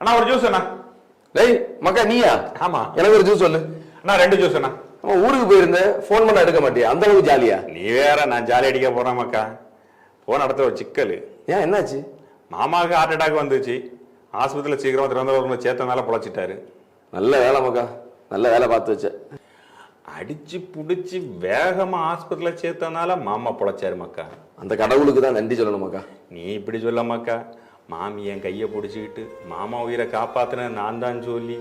அண்ணா ஒரு ஜூஸ் அண்ணா. டேய் மக்கா நீயா? ஆமா. எனக்கு ஒரு ஜூஸ் சொல்லு. அண்ணா ரெண்டு ஜூஸ் அண்ணா. ஊருக்கு போயிருந்தேன் ஃபோன் பண்ண எடுக்க மாட்டியா? அந்த அளவுக்கு ஜாலியா நீ வேற நான் ஜாலி அடிக்க போறேன் மக்கா. போன இடத்துல ஒரு சிக்கல். ஏன் என்னாச்சு? மாமாவுக்கு ஹார்ட் அட்டாக் வந்துச்சு. ஆஸ்பத்திரியில் சீக்கிரமா திருவனந்தபுரத்தில் சேர்த்தனால பொழைச்சிட்டாரு. நல்ல வேலை மக்கா. நல்ல வேலை பார்த்து வச்ச. அடிச்சு புடிச்சு வேகமா ஆஸ்பத்திரியில் சேர்த்தனால மாமா பொழைச்சாரு மக்கா. அந்த கடவுளுக்கு தான் நன்றி சொல்லணும் மக்கா. நீ இப்படி சொல்ல மக்கா. மாமி என் கையை பிடிச்சிக்கிட்டு மாமா உயிரை காப்பாத்தின நான் தான் சொல்லி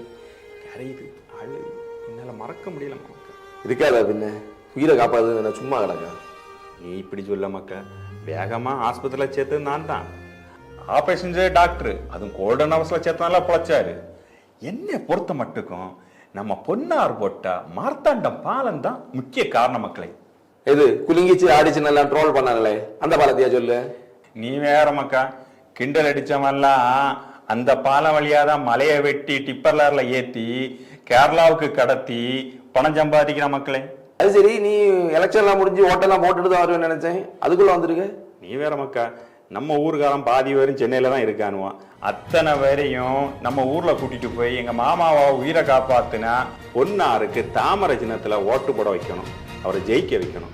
கரையுது அழு என்னால் மறக்க முடியல மக்கா இருக்காதா பின்ன? உயிரை நான் சும்மா கிடக்கா? நீ இப்படி சொல்ல மக்கா வேகமா ஆஸ்பத்திரியில் சேர்த்தது நான் தான். ஆபரேஷன் செய்ய டாக்டர் அதுவும் கோல்டன் ஹவர்ஸ்ல சேர்த்தனால பொழைச்சாரு. என்னை பொறுத்த மட்டுக்கும் நம்ம பொன்னார் போட்ட மார்த்தாண்டம் பாலம் தான் முக்கிய காரண மக்களை. எது? குலுங்கிச்சு ஆடிச்சு நல்லா ட்ரோல் பண்ணாங்களே. அந்த பாலத்தையா சொல்லு? நீ வேற மக்கா கிண்டல் அடிச்சவன்லாம் அந்த பாலம் வழியா தான் மலையை வெட்டி டிப்பர்லார்ல ஏத்தி கேரளாவுக்கு கடத்தி பணம் சம்பாதிக்கிற மக்களே. அது சரி நீ எலெக்ஷன்லாம் முடிஞ்சு ஓட்டெல்லாம் போட்டுட்டு தான் வருவேன்னு நினைச்சேன். அதுக்குள்ள வந்திருக்க? நீ வேற மக்கா நம்ம ஊருக்காரன் பாதி பேரும் சென்னையில தான் இருக்கானுவான் அத்தனை பேரையும் நம்ம ஊர்ல கூட்டிட்டு போய் எங்க மாமாவை உயிரை காப்பாத்துனா பொன்னாருக்கு தாமரை சின்னத்துல ஓட்டு போட வைக்கணும். அவரை ஜெயிக்க வைக்கணும்.